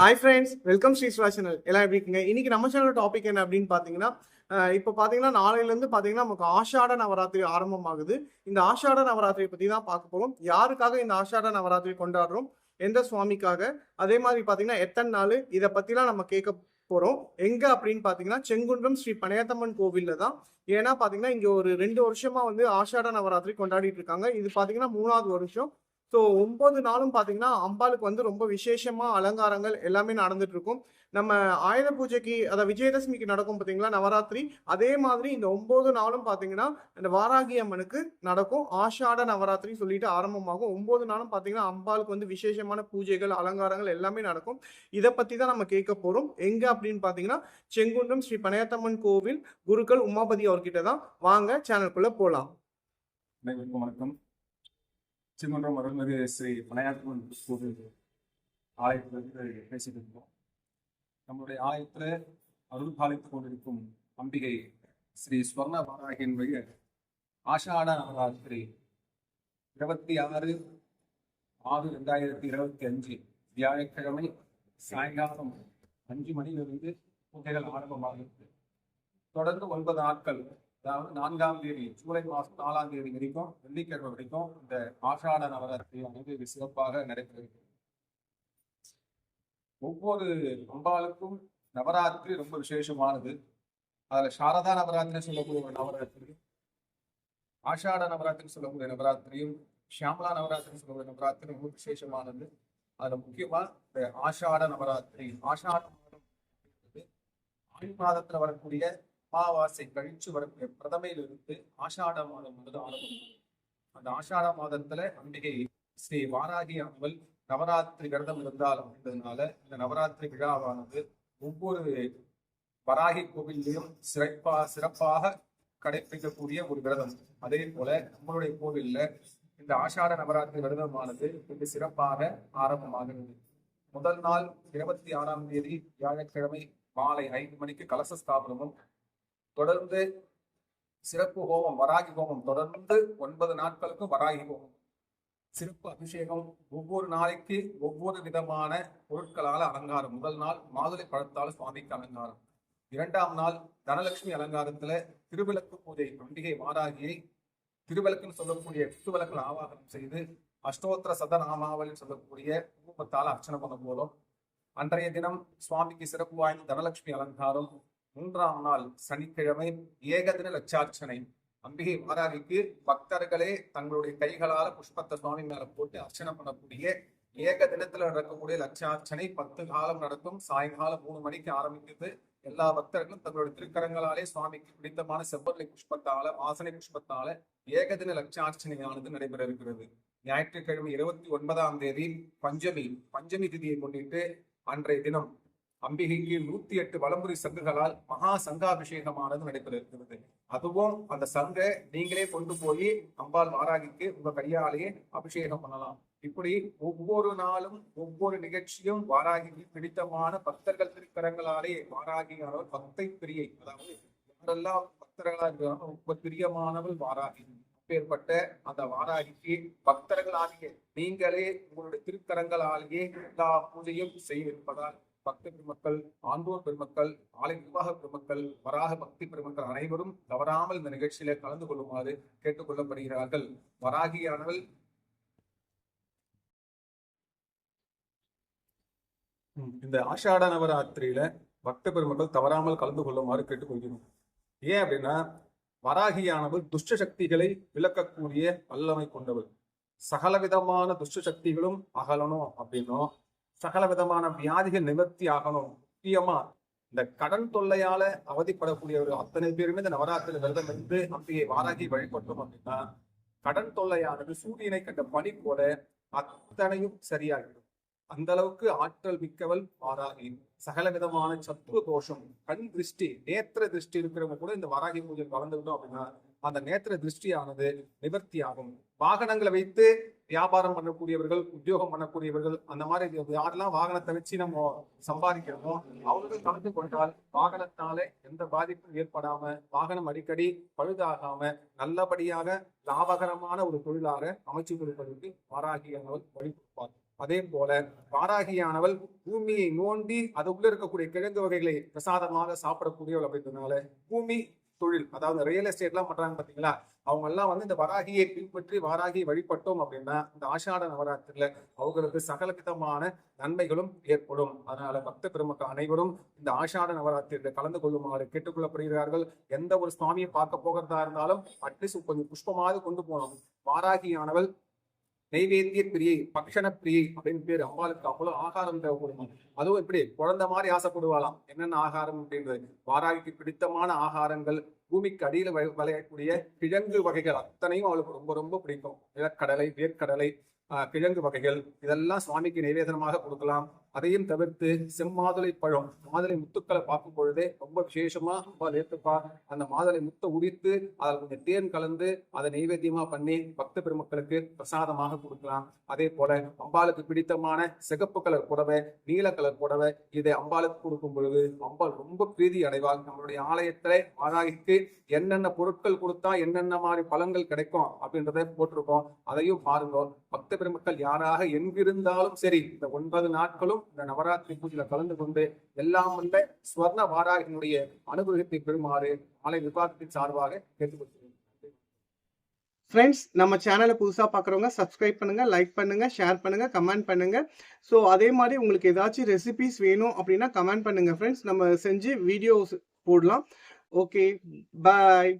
Hi friends welcome Sri channel எல்லாம் எப்படி இருக்கீங்க? இன்னைக்கு நம்ம சேனல் டாபிக் என்ன அப்படின்னு பார்த்தீங்கன்னா இப்போ பார்த்தீங்கன்னா நாளையிலேருந்து பார்த்தீங்கன்னா நமக்கு ஆஷாட நவராத்திரி ஆரம்பமாகுது. இந்த ஆஷாட நவராத்திரியை பற்றி தான் பார்க்க போகிறோம் யாருக்காக இந்த ஆஷாட நவராத்திரி கொண்டாடுறோம்? எந்த சுவாமிக்காக? அதே மாதிரி பார்த்தீங்கன்னா எத்தனை நாள்? இதை பற்றிலாம் நம்ம கேட்க போகிறோம் எங்கே அப்படின்னு பார்த்தீங்கன்னா செங்குன்றம் ஸ்ரீ பனையத்தம்மன் கோவிலில் தான். ஏன்னா பார்த்தீங்கன்னா இங்கே ஒரு ரெண்டு வருஷமாக வந்து ஆஷாட நவராத்திரி கொண்டாடிட்டு இருக்காங்க. இது பார்த்தீங்கன்னா மூணாவது வருஷம். ஸோ ஒம்பது நாளும் பார்த்தீங்கன்னா அம்பாளுக்கு வந்து ரொம்ப விசேஷமாக அலங்காரங்கள் எல்லாமே நடந்துட்டு இருக்கும் நம்ம ஆயுத பூஜைக்கு அதாவது விஜயதசமிக்கு நடக்கும் பார்த்தீங்களா நவராத்திரி? அதே மாதிரி இந்த ஒம்பது நாளும் பார்த்தீங்கன்னா இந்த வாராகி அம்மனுக்கு நடக்கும். ஆஷாட நவராத்திரி சொல்லிட்டு ஆரம்பமாகும். ஒம்பது நாளும் பார்த்தீங்கன்னா அம்பாளுக்கு வந்து விசேஷமான பூஜைகள் அலங்காரங்கள் எல்லாமே நடக்கும். இதை பற்றி தான் நம்ம கேட்க போகிறோம் எங்கே அப்படின்னு பார்த்தீங்கன்னா செங்குன்றம் ஸ்ரீ பனையத்தம்மன் கோவில் குருக்கள் உமாபதி அவர்கிட்ட தான் வாங்க சேனல்குள்ளே போகலாம் வணக்கம். திருமன்றம் அருள்மிகு ஸ்ரீ விநாயகர் கோவில் ஆலயத்திலிருந்து பேசிட்டு இருக்கோம் நம்மளுடைய ஆலயத்தில் அருள் பாலித்துக் கொண்டிருக்கும் அம்பிகை ஸ்ரீ ஸ்வர்ண பாராகியினுடைய ஆஷாட நவராத்திரி இருபத்தி ஆறு ஆறு ரெண்டாயிரத்தி இருபத்தி அஞ்சு வியாழக்கிழமை சாயங்காலம் அஞ்சு மணியிலிருந்து பூஜைகள் ஆரம்பமாகிறது. தொடர்ந்து ஒன்பது நாட்கள் அதாவது நான்காம் தேதி ஜூலை மாதம் நாலாம் தேதி வரைக்கும் வெள்ளிக்கிழமை வரைக்கும் இந்த ஆஷாட நவராத்திரி வந்து சிறப்பாக நடைபெறுகிறது. ஒவ்வொரு அம்பாளுக்கும் நவராத்திரி ரொம்ப விசேஷமானது. அதுல சாரதா நவராத்திரி சொல்லக்கூடிய ஒரு நவராத்திரி ஆஷாட நவராத்திரி சொல்லக்கூடிய நவராத்திரியும் ஷியாமலா நவராத்திரி சொல்லக்கூடிய நவராத்திரி ரொம்ப விசேஷமானது. அதுல முக்கியமா இந்த ஆஷாட நவராத்திரி ஆஷாட மாதம் அப்படின்றது மாதத்துல வரக்கூடிய அமாவாசை கழிச்சு வரக்கூடிய பிரதமையிலிருந்து ஆஷாட மாதம் முதல் ஆரம்பம். அந்த ஆஷாட மாதத்துல அம்பிகை ஸ்ரீ வாராகி அம்மல் நவராத்திரி விரதம் இருந்தால் அப்படின்றதுனால இந்த நவராத்திரி விழாவானது ஒவ்வொரு வராகி கோவிலையும் சிறப்பா சிறப்பாக கடைபிடிக்கக்கூடிய ஒரு விரதம். அதே போல நம்மளுடைய கோவில்ல இந்த ஆஷாட நவராத்திரி விரதமானது மிக சிறப்பாக ஆரம்பமாகிறது. முதல் நாள் இருபத்தி ஆறாம் தேதி வியாழக்கிழமை மாலை ஐந்து மணிக்கு கலச ஸ்தாபனமும் தொடர்ந்து சிறப்பு ஹோமம் வராகி ஹோமம் தொடர்ந்து ஒன்பது நாட்களுக்கு வராகி ஹோமம். சிறப்பு அபிஷேகம் ஒவ்வொரு நாளைக்கு ஒவ்வொரு விதமான பொருட்களால் அலங்காரம். முதல் நாள் மாதுளை பழத்தால் சுவாமிக்கு அலங்காரம். இரண்டாம் நாள் தனலட்சுமி அலங்காரத்துல திருவிளக்கு பூஜை பண்டிகை வாராகியை திருவிளக்குன்னு சொல்லக்கூடிய குத்துவிளக்கில் ஆவாகனம் செய்து அஷ்டோத்திர சதநாமாவளி சொல்லக்கூடிய குடும்பத்தால் அர்ச்சனை பண்ண போதும் அன்றைய தினம் சுவாமிக்கு சிறப்பு வாய்ந்த தனலட்சுமி அலங்காரம் மூன்றாம் நாள் சனிக்கிழமை ஏகதின லட்சார்ச்சனை. அம்பிகை மாதாவிக்கு பக்தர்களே தங்களுடைய கைகளால புஷ்பத்தை சுவாமி மேல போட்டு அர்ச்சனை பண்ணக்கூடிய ஏக தினத்துல நடக்கக்கூடிய லட்சார்ச்சனை பத்து காலம் நடக்கும். சாயங்காலம் மூணு மணிக்கு ஆரம்பிக்குது. எல்லா பக்தர்களும் தங்களுடைய திருக்கரங்களாலே சுவாமிக்கு பிடித்தமான செவ்வரளி புஷ்பத்தால வாசனை புஷ்பத்தால ஏகதின லட்சார்ச்சனையானது நடைபெற இருக்கிறது. ஞாயிற்றுக்கிழமை இருபத்தி ஒன்பதாம் தேதி பஞ்சமி. பஞ்சமி திதியை முன்னிட்டு அன்றைய தினம் அம்பிகைக்கு நூத்தி எட்டு வலம்புரி சங்குகளால் மகா சங்காபிஷேகமானது நடைபெற இருக்கிறது அதுவும் அந்த சங்கை நீங்களே கொண்டு போய் அம்பாள் வாராகிக்கு உங்க கையாலேயே அபிஷேகம் பண்ணலாம். இப்படி ஒவ்வொரு நாளும் ஒவ்வொரு நிகழ்ச்சியும் வாராகிக்கு பிடித்தமான பக்தர்கள் திருக்கரங்களாலே வாராகியானவர் பக்தை பிரியை அதாவது யாரெல்லாம் பக்தர்களா இருக்கிறாங்க ரொம்ப பிரியமானவள் வாராகி. அப்பேற்பட்ட அந்த வாராகிக்கு பக்தர்களாகிய நீங்களே உங்களுடைய திருக்கரங்களாலேயே எல்லா பூஜையும் செய்திருப்பதால் பக்த பெருமக்கள் ஆண்டோர் பெருமக்கள் ஆலை நிர்வாக பெருமக்கள் வராக பக்தி பெருமக்கள் அனைவரும் தவறாமல் இந்த நிகழ்ச்சியில கலந்து கொள்ளுமாறு கேட்டுக்கொள்ளப்படுகிறார்கள். வராகியானவள் இந்த ஆஷாட நவராத்திரியில பக்த பெருமக்கள் தவறாமல் கலந்து கொள்ளுமாறு கேட்டுக்கொள்கிறோம். ஏன் அப்படின்னா வராகியானவள் துஷ்ட சக்திகளை விளக்கக்கூடிய வல்லமை கொண்டவள். சகலவிதமான துஷ்ட சக்திகளும் அகலணும் அப்படின்னும் சகல விதமான வியாதிகள் நிவர்த்தி ஆகணும். முக்கியமா இந்த கடன் தொல்லையால அவதிப்படக்கூடிய ஒரு அத்தனை பேருமே இந்த நவராத்திரி விரதம் இருந்து அம்பிகை வாராகி வழிபட்டோம் அப்படின்னா கடன் தொல்லையானது சூரியனை கண்ட பணி போல அத்தனையும் சரியாகிடும் அந்த அளவுக்கு ஆற்றல் மிக்கவள் வாராகி. சகல விதமான சத்துவ தோஷம் கண் திருஷ்டி நேத்திர திருஷ்டி இருக்கிறவங்க கூட இந்த வாராகி பூஜை கலந்துக்கிட்டோம் அப்படின்னா அந்த நேத்திர திருஷ்டியானது நிவர்த்தி ஆகும் வாகனங்களை வைத்து வியாபாரம் பண்ணக்கூடியவர்கள் உத்தியோகம் பண்ணக்கூடியவர்கள் அந்த மாதிரி யாரெல்லாம் வாகனத்தை வச்சு நம்ம சம்பாதிக்கிறோமோ அவர்கள் கலந்து கொண்டால் வாகனத்தால எந்த பாதிப்பும் ஏற்படாம வாகனம் அடிக்கடி பழுதாகாம நல்லபடியாக லாபகரமான ஒரு தொழிலாக அமைச்சு கொடுப்பதற்கு வாராகியானவள் வழி கொடுப்பார் அதே போல வாராகியானவள் பூமியை நோண்டி அதுக்குள்ள இருக்கக்கூடிய கிழங்கு வகைகளை பிரசாதமாக சாப்பிடக்கூடியவள் அப்படின்றதுனால பூமி தொழில் அதாவது ரியல் எஸ்டேட்லாம் பண்றாங்க பாத்தீங்களா? அவங்க எல்லாம் வந்து இந்த வராகியை பின்பற்றி வாராகியை வழிபட்டோம் அப்படின்னா இந்த ஆஷாட நவராத்திரில அவங்களுக்கு சகல விதமான நன்மைகளும் ஏற்படும். அதனால பக்த பெருமக்கள் அனைவரும் இந்த ஆஷாட நவராத்திரியில கலந்து கொள்ளுமாறு கேட்டுக்கொள்ளப்படுகிறார்கள். எந்த ஒரு சுவாமியை பார்க்க போகிறதா இருந்தாலும் அட்லீஸ்ட் கொஞ்சம் புஷ்பமாவது கொண்டு போகணும். வாராகியானவள் நெய்வேந்திய பிரியை பக்ஷண பிரியை அப்படின்னு பேர். அம்பாளுக்கு அவ்வளவு ஆகாரம் தேவைப்படுமா? அதுவும் இப்படி குழந்தை மாதிரி ஆசைப்படுவாளாம். என்னென்ன ஆகாரம் அப்படின்றது? வாராகிக்கு பிடித்தமான ஆகாரங்கள் பூமிக்கு அடியில் விளையக்கூடிய கிழங்கு வகைகள் அத்தனையும் அவளுக்கு ரொம்ப ரொம்ப பிடிக்கும். நிலக்கடலை வேர்க்கடலை ஆஹ், கிழங்கு வகைகள் இதெல்லாம் சுவாமிக்கு நிவேதனமாக கொடுக்கலாம். அதையும் தவிர்த்து செம்மாதுளை பழம் மாதுளை முத்துக்களை பார்க்கும் பொழுதே ரொம்ப விசேஷமா ரொம்ப அந்த மாதுளை முத்தை உரித்து அதில் கொஞ்சம் தேன் கலந்து அதை நைவேத்தியமா பண்ணி பக்த பெருமக்களுக்கு பிரசாதமாக கொடுக்கலாம். அதே போல அம்பாளுக்கு பிடித்தமான சிகப்பு கலர் புடவை நீல கலர் புடவை இதை அம்பாளுக்கு கொடுக்கும் பொழுது அம்பாள் ரொம்ப பிரீதி அடைவாள். நம்மளுடைய ஆலயத்திலே வாராகிக்கு என்னென்ன பொருட்கள் கொடுத்தா என்னென்ன மாதிரி பலன்கள் கிடைக்கும் அப்படின்றத போட்டிருக்கோம். அதையும் பாருங்க. பக்த பெருமக்கள் யாராக எங்கிருந்தாலும் சரி இந்த ஒன்பது நாட்களும் இந்த நவராத்திரி பூஜையில கலந்து கொண்டு எல்லாம் வந்த ஸ்வர்ண வாராகினுடைய அனுகிரகத்தை பெறுமாறு ஆலய நிர்வாகத்தின் சார்பாக கேட்டுக்கொள்கிறேன். ஃப்ரெண்ட்ஸ் நம்ம சேனலை புதுசாக பார்க்குறவங்க சப்ஸ்கிரைப் பண்ணுங்க லைக் பண்ணுங்க ஷேர் பண்ணுங்க கமெண்ட் பண்ணுங்க. ஸோ அதே மாதிரி உங்களுக்கு ஏதாச்சும் ரெசிபிஸ் வேணும் அப்படின்னா கமெண்ட் பண்ணுங்க ஃப்ரெண்ட்ஸ் நம்ம செஞ்சு வீடியோஸ் போடலாம். Okay bye